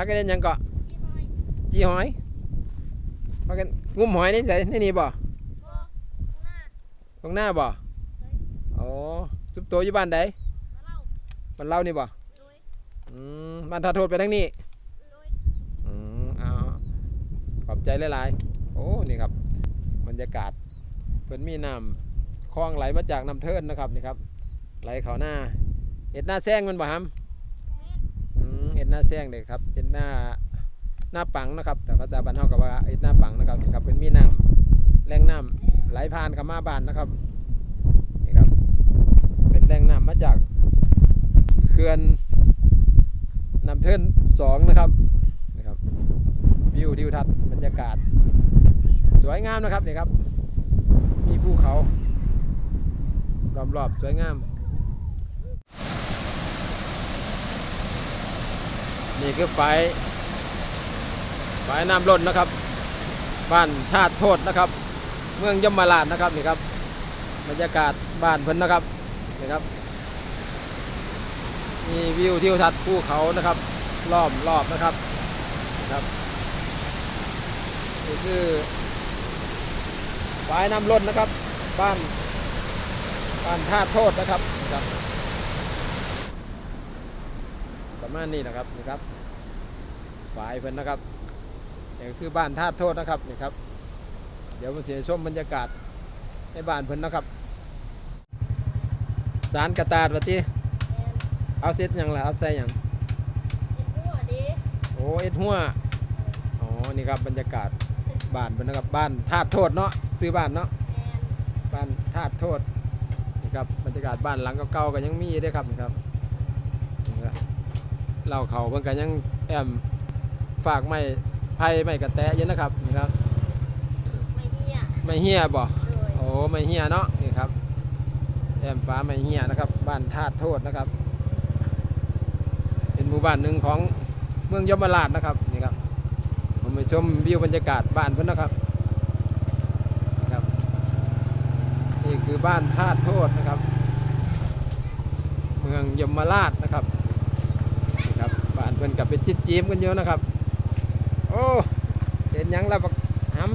พักกันเล่นหยังเกาะยี่ห้อยจีหอยพักกันงุ้มหอยนี่ใส่นี่นี่บ่โบหน้าตรงหน้าบ่อ๋อซุปโตอยู่บ้านใดมาเล่าบ้านเล่านี่บ่โดยอืมบ้านท่าโทษไปทางนี้โดยอืมเอาขอบใจหลายๆโอ้นี่ครับบรรยากาศเป็นมีน้ำคลองไหลมาจากน้ำเทินนะครับนี่ครับไหลเขาหน้าเอ็ดหน้าแซงมันบ่ฮัมแม่นอืมเอ็ด หน้าแซงเด็กครับเอ็ดหน้าหน้าปังนะครับ แต่ภาษาบ้านเฮากับว่าเอ็ดหน้าปังนะครับนี่ครับเป็นมีน้ำแหล่งน้ำไหลผ่านเข้ามาบ้านนะครับนี่ครับ เป็นแหล่งน้ำมาจากเขื่อนน้ำเทินสองนะครับนี่ครับวิวทิวทัศน์บรรยากาศ สวยงามนะครับนี่ครับ มีภูเขารอบๆสวยงาม นี่คือไฟไฟน้ำล้นนะครับ บ้านธาตุโทษนะครับ เมืองยมราชนะครับนี่ครับบรรยากาศบ้านเพิ่นนะครับนี่ครับมีวิวทิวทัศน์ภูเขานะครับล้อมรอบนะครับนะครับนี่คือฝายน้ำล้นนะครับ บ้านบ้านท่าโทษนะครับนะครับ ประมาณนี้นะครับนี่ครับฝายเพิ่นนะครับนี่ก็คือบ้านท่าโทษนะครับนี่ครับ เดี๋ยวมาเสียชมบรรยากาศในบ้านเพิ่นนะครับสารกระตาดวัติแม่นเอาเซตหยังล่ะเอาใส่หยังกินหัวดิโอ้เอ็ดหัวอ๋อนี่ครับบรรยากาศบ้านเพิ่นนะครับบ้านท่าโทษเนาะซื้อบ้านเนาะแม่นบ้านธาตุโทษนี่ครับบรรยากาศบ้านหลังเก่าๆก็ยังมีอยู่เด้วยครับนี่ครับ นี่ครับเราเขาเพิ่นก็ยังแอมฝากไม้ไผ่ไม้กระแตะอยู่นะครับนี่ครับไม่เหี้ยไม้เหี้ยบ่โดยโอ้ไม้เหี้ยเนาะนี่ครับแอมฟ้าไม้เหี้ยนะครับบ้านธาตุโทษนะครับ เป็นหมู่บ้านหนึ่งของเมืองยมราชนะครับนี่ครับผมไปชมวิวบรรยากาศบ้านเพิ่นนะครับนี่ครับ นี่คือบ้านธาตุโทษนะครับ เมืองยมราชนะครับนี่ครับบ้าน เพิ่นกับเป็นจิ๊บจีมกันเยอะนะครับ โอ้เห็นยังแล้วบักหำ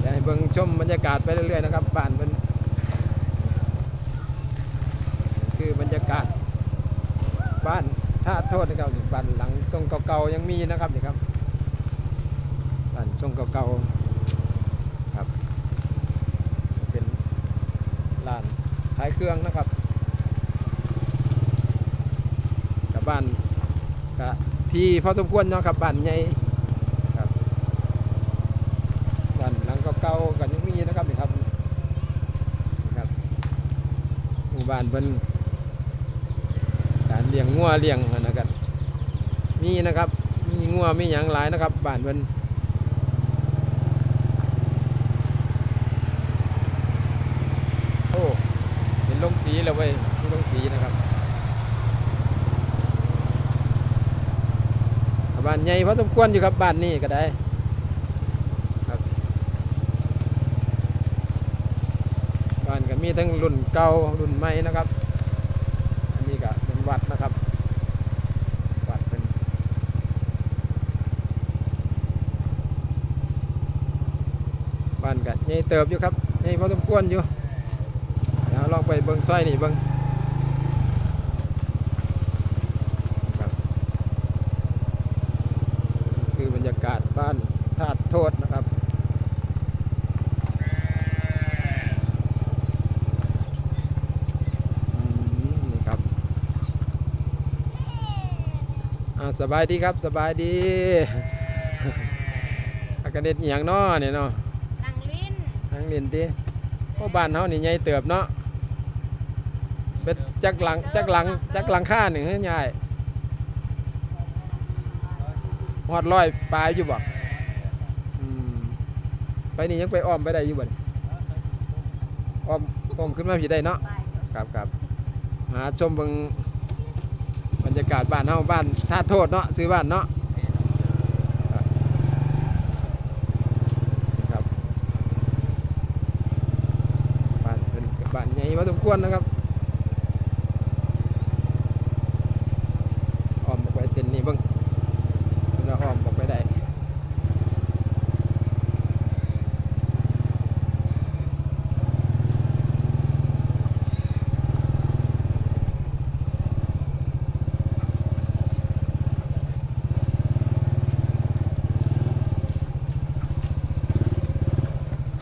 เดี๋ยวให้เบิ่งชมบรรยากาศไปเรื่อยๆนะครับบ้านเพิ่นคือบรรยากาศบ้านธาโทษนะครับบ้านหลังทรงเก่าๆยังมีนะครับนี่ครับบ้านทรงเก่าๆครับ เป็นร้านขายเครื่องนะครับกั บบ้านกับพี่พอสมควรเนาะครับบ้านใหญ่ครับบ้านหลังเก่าๆก็ยังมีนะครับนี่ครับนี่ครับหมู่บ้านเป็นการเลี้ยงงัวเลี้ยงอันนะครับมีนะครับ มีงัวมีหยังหลายนะครับบ้านเป็นโอ้เป็นลงสีแล้วเว้ยมีลงสีนะครับ บ้านใหญ่พอสมควรอยู่ครับบ้านนี้ก็ได้ครับบ้านก็มีทั้งรุ่นเก่ารุ่นใหม่นะครับ อันนี้ก็เป็นวัดนะครับวัดเป็นบ้านก็ใหญ่เติบอยู่ครับใหญ่พอสมควรอยู่เดี๋ยวลองไปเบิ้งสร้อยนี่เบิ้งครับคือบรรยากาศบ้านธาตุโทษนะครับอืมนี่ครับอ่าสบายดีครับสบายดีอากาเด็ดอหย่างน้อเนี่ยเนาะดังลิ้นทั้งเรียนที่เพราะบ้านเฮานี่ใหญ่เติบเนาะเบ็ดจักหลังจักหลังจักหลังค่าหนึ่งให้ใหญ่ฮอดร้อยปลายอยู่บ่ไปนี่ยังไปอ้อมไปได้อยู่บ่นอ้อมอ้อมขึ้นมาผิดได้เนาะครับครับหาชมบิ่งบรรยากาศบ้านเฮาบ้านท่าโทษเนาะซื้อบ้านเนาะครับครับบ้านเป็นบ้านใหญ่พอสมควรนะครับ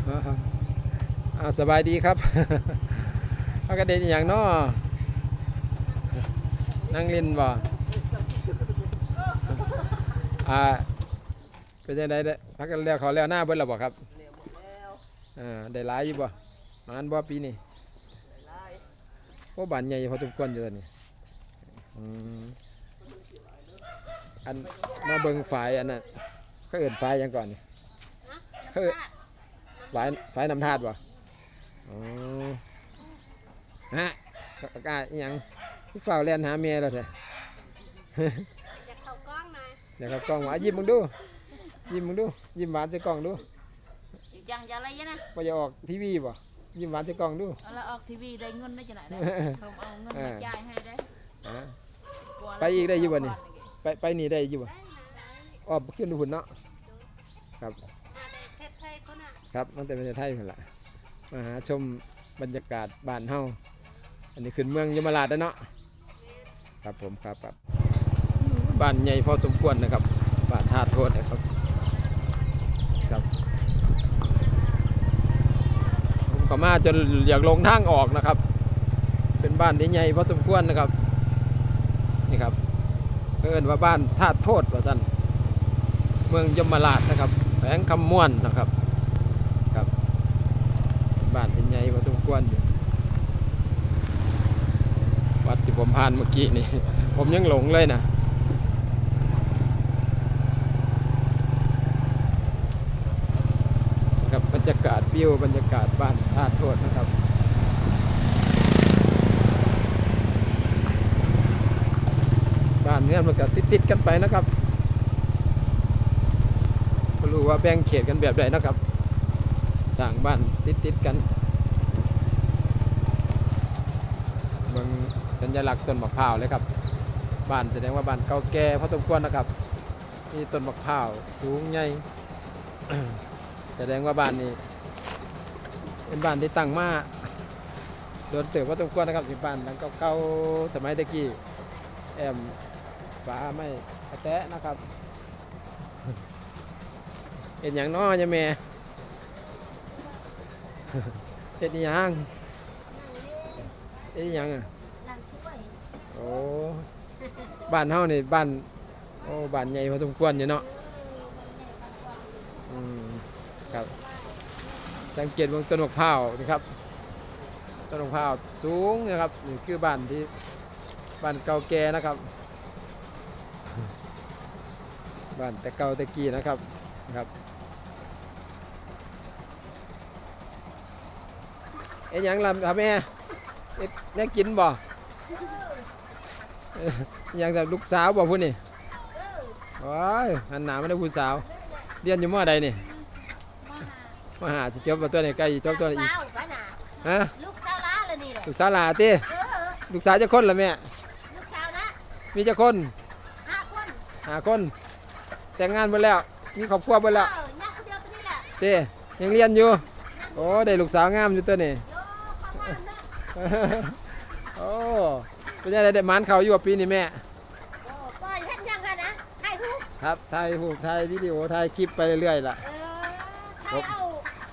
อ่า สบายดีครับเอากระเด็นอหย่างเนาะนั่งเล่นบ่อ่าเป็นยังไงเด้อพักกันแล้วเขาแล้วหน้าเบิ้ลแล้วบ่ครับอ่าได้หลายอยู่บ่มานบ่ปีนี้โอ้บานใหญ่พอสมควรอยู่ตอนนี้อืมอันมาเบิ่งฝ่ายอันนั้นเขาเอิ้นฝ่ายหยังก่อนนี่นะเฮ้ยฝ่ายฝ่ายนำทาดบ่ อ๋อฮะกล้าอหยังพี่ฝ้าวเล่นหาเมียแล้วแท้จะเข้ากล้องหน่อยเดี๋ยวครับกล้องหวานยิ้มมึงดู ยิ้มมึงดู ยิ้มหวานใส่กล้องดูยังจะอะไรนะว่าจะออกทีวีบ่ยิ้มหวานใส่กล้องดู เอาแล้วออกทีวีได้เงินได้จะไหนได้เขาเอาเงินเอมาอจ่ายให้ได้อ่ากลัวไปอีกได้อยู่บ่นี่ ไปไปนี่ได้อยู่บ่ออกขึ้นดูหุ่นเนาะ ครับ มาในเทศไทยคนน่ะครับตั้งแต่ประเทศไทยพุ่นละ มาหาชมบรรยากาศบ้านเฮาอันนี้ขึ้นเมืองยมราชแล้วเนาะครับผมครับครับบ้านใหญ่พอสมควรนะครับบ้านธาโทษนะครับครับผมก็มาจนอยากลงทางออกนะครับ เป็นบ้านที่ใหญ่พอสมควรนะครับนี่ครับเอิ้นว่าบ้านธาโทษว่าซั่นเมืองยมราชนะครับแขวงคำม่วนนะครับ บ้านเป็นใหญ่พอสมควรอยู่วัดที่ผมผ่านเมื่อกี้นี่ ผมยังหลงเลยนะกับบรรยากาศวิวบรรยากาศบ้านท่าโทษนะครับ บ้านเนี้ยมันก็ติดๆกันไปนะครับไม่รู้ว่าแบ่งเขตกันแบบใดนะครับ ร้างบ้านติดติดกันเบิ่งสัญลักษณ์ต้นมะพร้าวเลยครับ บ้านแสดงว่าบ้านเก่าแก่พอสมควรนะครับมีต้นมะพร้าวสูงใหญ่แสดงว่าบ้านนี้ เป็นบ้านที่ตั้งมาโดนเติบพอสมควรนะครับเป็นบ้านหลังเก่าๆสมัยตะกี้แอมฟ้าไม่กระแตะนะครับเห็นอย่างน้อยะแม่ เฮ็ดอีหยังเฮ็ดอีหยังอะนั่งถ้วยโอ้บ้านเฮานี่บ้านโอ้บ้านใหญ่พอสมควรอยู่เนาะอืมครับสังเกตเบนต้นมะพร้าวนี่ครับต้นมะพร้าวสูงนะครับนี่คือบ้านที่บ้านเก่าแก่นะครับบ้านแต่เก่าแต่กี้นะครับนะครับ เอ็นหยังลำครับแม่เอ็ดแน่กินบ่เอ้ยอิหยังจากลูกสาวบ่พูดนี่โอ้ยหันหนามาได้ผู้สาว เรียนอยู่มอใดนี่มหาสิจบบ่ตัวนี้ใกล้สิจบตัวนี้อีกว้าวไปน่ะฮะลูกสาวล้าเลยนี่แหละลูกสาวหลาติเออลูกสาวจะคนละแม่ลูกสาวนะมีจะคนห้าคนหาคน แต่งงานหมดแล้วมีครอบครัวหมดแล้วเออนักคนเดียวตัวนี้แหละเต้ยังเรียนอยู่โอ้ได้ลูกสาวงามอยู่ตัวนี้ โอ้เป็นยังไงได้หมานเขาอยู่ว่าปีนี้แม่โอ้ปล่อยเห็นยังกันนะถ่ายรูปครับถ่ายรูปถ่ายวิดีโอถ่ายคลิปไปเรื่อยๆล่ะ เออถ่ายเอา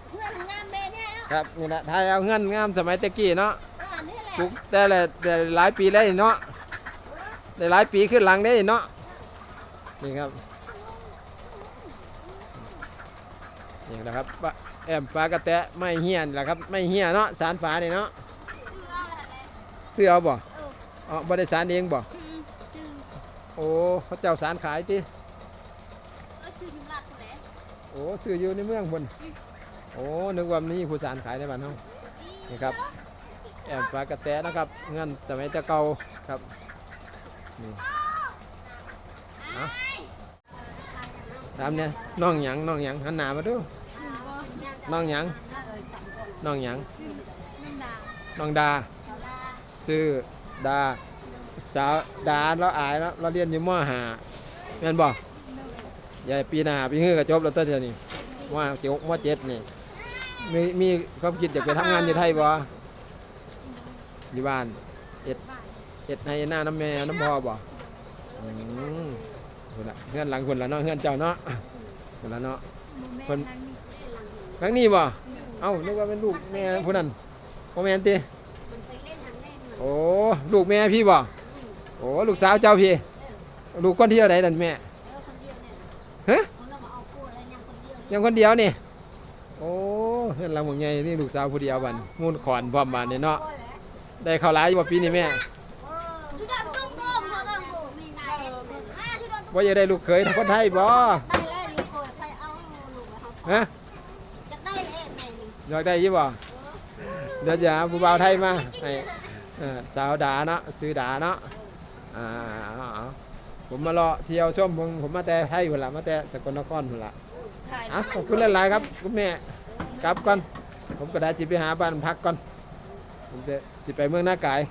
เพื่อนงามเมย์เนี่ยเนาะครับนี่แหละถ่ายเอาเงินงามสมัยตะกี้เนาะอ่านี่แหละปลูกแต่ละแต่หลายปีเลยเนาะได้หลายปีขึ้นหลังได้เนาะนี่ครับนี่แหละครับปะแอมฟ้ากระแตะไม่เฮียนแหละครับไม่เฮียเนาะสารฝานี่เนาะ เสื้อเอาบ่เอออ๋อบ่ได้สารเองบ่ชื่อชื่อโอ้เขาเจ้าสารขายติเออชื่อถึงหลักคนไหนโอ้ซื้ออยู่ในเมืองพุ่นโอ้นึกว่ามีผู้สารขายในบ้านเฮานี่ครับแอมฟ้ากระแตะนะครับเงินสมัยแตะเก่าครับนี่เอาตามเนี่ยน้องหยังน้องหยังหันหน้ามาดูน้องหยังน้องหยังนึ่งดาวน้องดาสาวดา ซื้อดาสาวดาเราอายแล้วเราเรียนอยู่มห้าแม่นบ่ยายปีหน้าปีฮื้อก็จบแล้วตัวเดียวนี้ว่าเจ็ดมเจ็ดนี่มีมีความคิดอยากไปทำงานอยู่ไทยบ่อยู่บ้านเอ็ดเอ็ดให้หน้าน้ำแม่น้ำพ่อบ่อืมคนละเฮือนหลังคนละเนาะเฮือนเจ้าเนาะคนละเนาะคนหลังนี้บ่เอ้านึกว่าเป็นลูกแม่ผู้นั้นบ่แม่นติ โอ้ลูกแม่พี่บ่โอ้ลูกสาวเจ้าพี่ ลูกคนที่เท่าไหนนั่นแม่ฮะยังคนเดียวนี่โอ้เฮือนหลังหมองใหญ่นี่ลูกสาวผู้เดียวบัดมูลขอนพร้อมบัดนี่เนาะได้ข้าวหลายอยู่บ่ปีนี้แม่ว่าจะได้ลูกเขยคนไทยบ่ฮะอยากได้ยี่บ่เดี๋ยวจะหาผู้บ่าวไทยมาให้ สาวดาเนาะซื้อดาเนาะอ่าเอาเอาผมมารอเที่ยวชมผมผมมาแต่ไทยพุ่นละมาแต่สกลนครพุ่นละถ่ายอะขอบคุณหลายๆครับคุณแม่กลับก่อนผมก็ได้จิไปหาบ้านพักก่อนผมจะจิไปเมืองหน้ากาย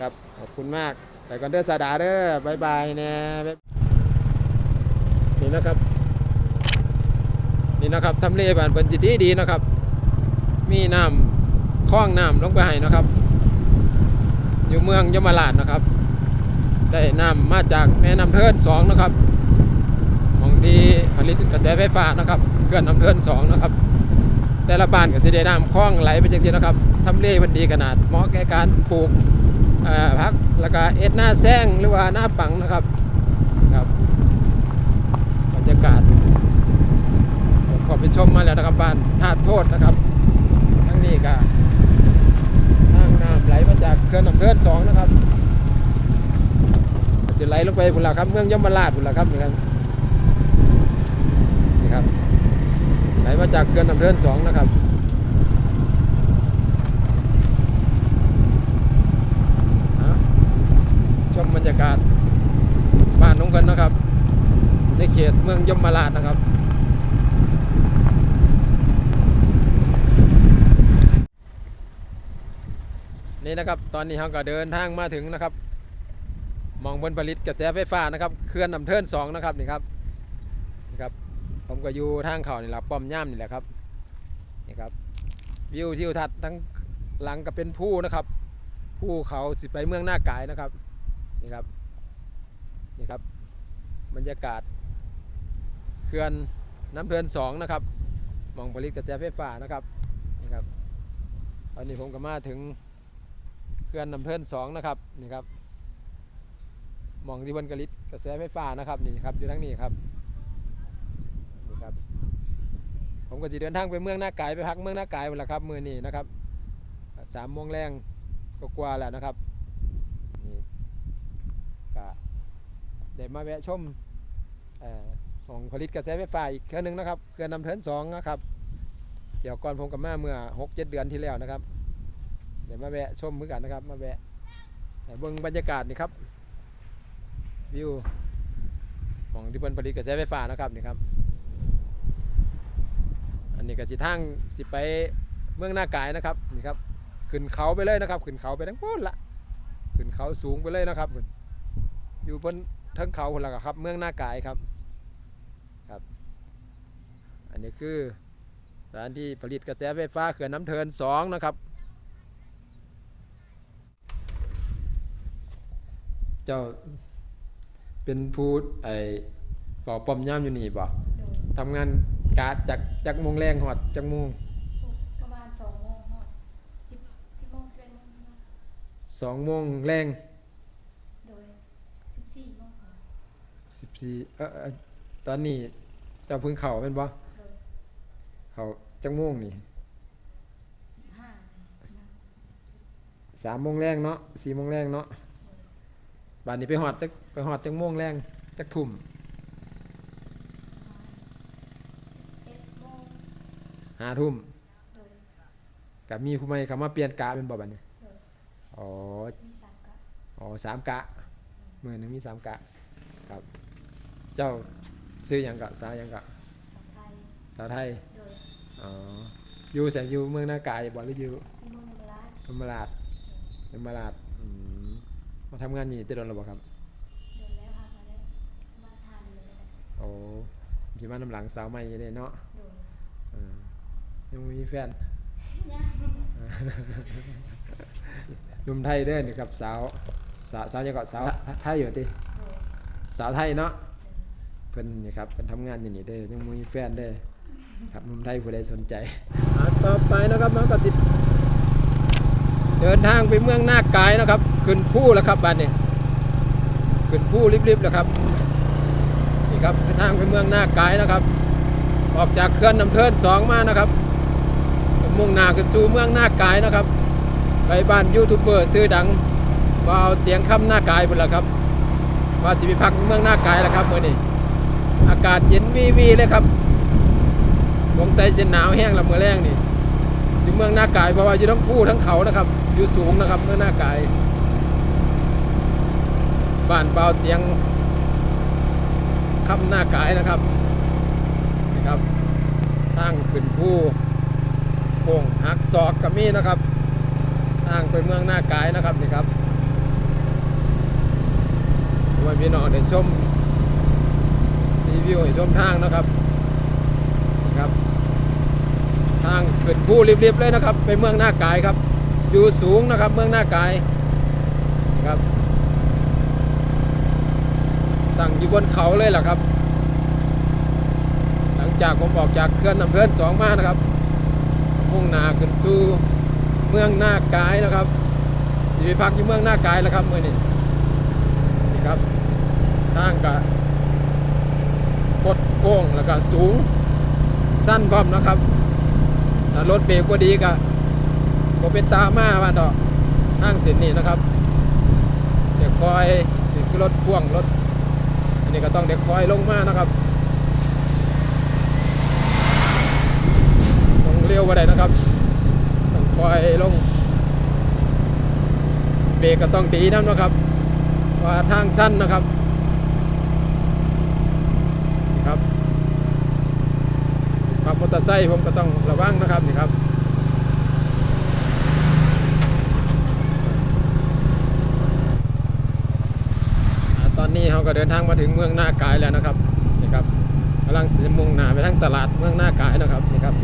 ครับขอบคุณมากไปก่อนเด้อสาดาเด้อบายบายแน่บ๊ายนี่นะครับนี่นะครับทำเลบ้านเพิ่นจิตดีดีๆนะครับ มีน้ำคลองน้ำลงไปให้นะครับ อยู่เมืองยมราชนะครับ ได้นำมาจากแม่น้ำเทินสองนะครับมองที่ผลิตกระแสไฟฟ้านะครับเขื่อนน้ำเทินสองนะครับ แต่ละบ้านก็สิได้น้ำคลองไหลไปจังซี่นะครับทำเลมันดีขนาดเหมาะแก่การปลูกพักแล้วก็เอ็ดหน้าแซงหรือว่าหน้าปังนะครับครับบรรยากาศผมขอไปชมมาแล้วนะครับบ้านท่าโทษนะครับทั้งนี้ก็ทางน้ำไหลมาจากเขื่อนน้ำเทินสองนะครับสิไหลลงไปพุ่นละครับเมืองยมราชพุ่นละครับนี่ครับนี่ครับไหลมาจากเขื่อนน้ำเทินสองนะครับชมบรรยากาศบ้านน้องกันนะครับ ในเขตเมืองยมราชนะครับ นี่นะครับ ตอนนี้เราก็เดินทางมาถึงนะครับ มองบนผลิตกระแสไฟฟ้านะครับเคลื่อนนำเทินสองนะครับนี่ครับนี่ครับ ผมก็อยู่ทางเขานี่แหละป้อมย่ามนี่แหละครับนี่ครับวิวทิวทัศน์ทั้งหลังก็เป็นผู้นะครับผู้เขาสิไปเมืองหน้ากายนะครับนี่ครับนี่ครับ บรรยากาศเขื่อนน้ำเทินสองนะครับมองผลิตกระแสไฟฟ้านะครับนี่ครับตอนนี้ผมก็มาถึง ขื่อนน้ำเทินสองนะครับนี่ครับมองที่บนกระลิตกระแสไฟฟ้านะครับนี่ครับอยู่ทั้งนี้ครับนี่ครับ ผมก็จะเดินทางไปเมืองหน้ากายไปพักเมืองหน้ากายหมดแล้วครับมือนี้นะครับสามโมงแรงก็กว่าแล้วนะครับนี่ก็เดี๋ยวมาแวะชมของผลิตกระแสไฟฟ้าอีกเครื่องหนึงนะครับเขื่อนน้ำเทินสองนะครับเกี่ยวก่อนผมกับแมาเมื่อหกเจ็ดเดือนที่แล้วนะครับ เดี๋ยวมาแวะชมมือกันนะครับ มาแวะเบิ่งบรรยากาศนี่ครับ วิวของที่เพิ่นผลิตกระแสไฟฟ้านะครับนี่ครับ อันนี้ก็สิทางสิไปเมืองหน้ากายนะครับนี่ครับขึ้นเขาไปเลยนะครับ ขึ้นเขาไปทั้งโพ้นละขึ้นเขาสูงไปเลยนะครับอยู่บนเทิงเขาพุ่นละครับ เมืองหน้ากายครับครับ อันนี้คือสถานที่ผลิตกระแสไฟฟ้าเขื่อนน้ำเทินสองนะครับ เจ้าเป็นผู้ไอ้ป่อปอมย่ามอยู่นี่บ่ทำงานกะจากจากโมงแรงหอดจากโมงประมาณสองโมงค่ะสิบสิบโมงสิบเอ็ดโมงค่ะสองโมงแรงโดยสิบสี่โมงค่ะสิบสี่เออเอ่อตอนนี้เจ้าเพึ่งเข่าเป็นบ่โดยเข่าจากโมงนี่สิบห้าสิบห้าสามโมงแรงเนาะสี่โมงแรงเนาะ บ้านนี้ไปหอดจากไปหอดจากโมงแรงจากทุ่มสิบเอ็ดโมงห้าทุ่มโดยกับมีผู้ใหม่เขามาเปลี่ยนกะเป็นบ่บัดนี้โดยอ๋อมีสามกะอ๋อสามกะมือหนึ่งมีสามกะครับ เจ้าซื้อหยังกะสาวหยังกะสาวไทยสาวไทยโดยอ๋ออยู่แสงอยู่เมืองหน้ากายบ่หรืออยู่มีเมืองยมราชธรรมราชธรรมราชอืม มาทำงานอยู่นี่จะโดนหรือเปล่าครับโดยแล้วค่ะมาได้มาทานเลยนะโอ้พี่มาน้ำหลังสาวใหม่อยู่เลยเนาะโดยอ่ายังบ่มีแฟนย่างหนุ่มไทยเด้อนี่ครับสาวสาวสาวยังก็สาวไทยอยู่ติโดยสาวไทยเนาะเพิ่นนี่ครับเพิ่นทำงานอยู่นี่เด้อยังบ่มีแฟนเด้อครับหนุ่มไทยผู้ใดสนใจอ่าต่อไปนะครับมันก็ติด เดินทางไปเมืองหน้ากายนะครับ ขึ้นผู้แล้วครับบ้านนี้ขึ้นผู้ริบๆแล้วครับนี่ครับเดินทางไปเมืองหน้ากายนะครับ ออกจากเขื่อนน้ำเทินสองมานะครับมุ่งหน้าขึ้นสู่เมืองหน้ากายนะครับ ไปบ้านยูทูบเบอร์ซื้อดังว่าเอาเตียงค่ำหน้ากายหมดแล้วครับว่าจะไปพักเมืองหน้ากายแล้วครับเมื่อนี้อากาศเย็นวีวีเลยครับสงสัยเส้นหนาวแห้งละเมื่อแรงนี่อยู่เมืองหน้ากายเพราะว่าอยู่ทั้งภูทั้งเขานะครับ อยู่สูงนะครับเมื่อหน้ากายบ้านเปล่าเตียงค่ำหน้ากายนะครับนี่ครับทางขึ้นภูโค้งหักศอกกับมีนะครับทางไปเมืองหน้ากายนะครับนี่ครับไว้พี่น้องเดี๋ยวชมรีวิวให้ชมทางนะครับนะครับ ทางขึ้นผู้ริบๆเลยนะครับ ไปเมืองหน้ากายครับ อยู่สูงนะครับเมืองหน้ากายนะครับตั้งอยู่บนเขาเลยล่ะครับ หลังจากผมออกจากเขื่อนน้ำเพื่อนสองมานะครับมุ่งหนาขึ้นสู่เมืองหน้ากายนะครับสิไปพักอยู่เมืองหน้ากายแล้วครับเมื่อนี้นี่ครับทางกะกดโค้งแล้วก็สูงสั้นพร้อมนะครับถ้ารถเบรกก็ดีก็ ก็เป็นตามาว่านดอกทางเส้นนี้นะครับ เด็กคอยนี่คือรถพ่วงรถอันนี้ก็ต้องเด็กคอยลงมานะครับต้องเร็วกว่าใดนะครับต้องคอยลงเบรกก็ต้องดีนะนะครับว่าทางสั้นนะครับครับขับมอเตอร์ไซค์ผมก็ต้องระวังนะครับนี่ครับอ่าตอนนี้ เขาก็เดินทางมาถึงเมืองหน้ากายแล้วนะครับนี่ครับกำลังจะมุ่งหน้าไปทางตลาดเมืองหน้ากายนะครับนี่ครับ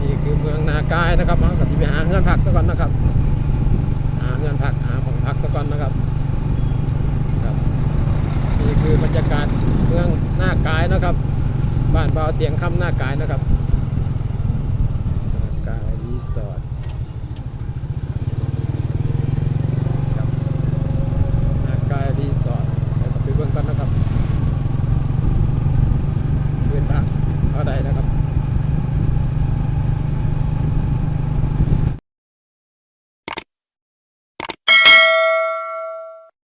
นี่คือเมืองหน้ากายนะครับเขาก็จะไปหาเงื่อนพักสักก่อนนะครับ หาเงื่อนพักหาของพักสักก่อนนะครับครับ นี่คือบรรยากาศเมืองหน้ากายนะครับ บ้านเบาเตียงคำหน้ากายนะครับหน้ากายรีสอร์ท